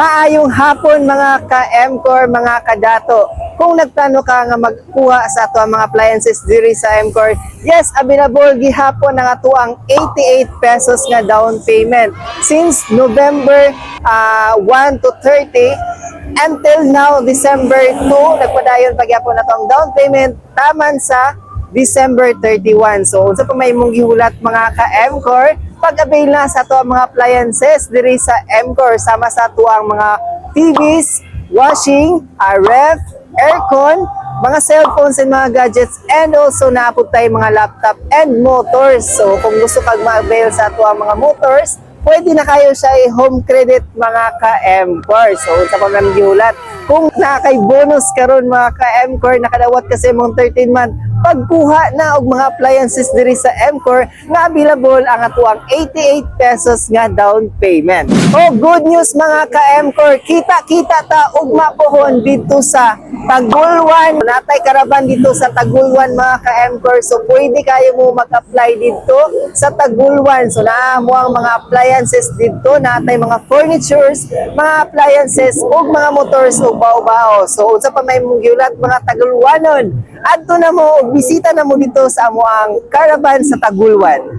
Maayong hapon mga ka-MCOR, mga kadato. Kung nagplano ka nga magkuha sa ato ang mga appliances diri sa MCOR, yes, available gihapon ang ato ang 88 pesos nga down payment. Since November ah, 1 to 30, until now, December 2, nagpadayon pagyapon na tong down payment taman sa December 31. So, unsa pa may mong gihulat mga ka-MCOR, pag-avail na sa to mga appliances diri sa MCOR sama sa to ang mga TVs, washing, ref, aircon, mga cellphones and mga gadgets and also naapod tayo mga laptop and motors. So kung gusto kag ma-avail sa to ang mga motors, pwede na kayo sa home credit mga ka-MCOR. So sa pamang gihulat, kung nakay bonus karon mga ka-MCOR, nakadawat kasi mong 13 month, pagkuha na og mga appliances diri sa MCOR nga available ang atuang 88 pesos nga down payment. Oh, good news mga ka-MCOR, kita-kita ta ugma pohon dito sa Tagulwan. Natay karaban dito sa Tagulwan mga ka-MCOR. So pwede kayo mo mag-apply dito sa Tagulwan. So naa mo ang mga appliances dito, natay mga furnitures, mga appliances ug mga motors ug bao-bao. So unsa pa may mong giulat mga Tagulwanon? Adto na mo og bisita na mo dito sa amo ang caravan sa Tagulwan.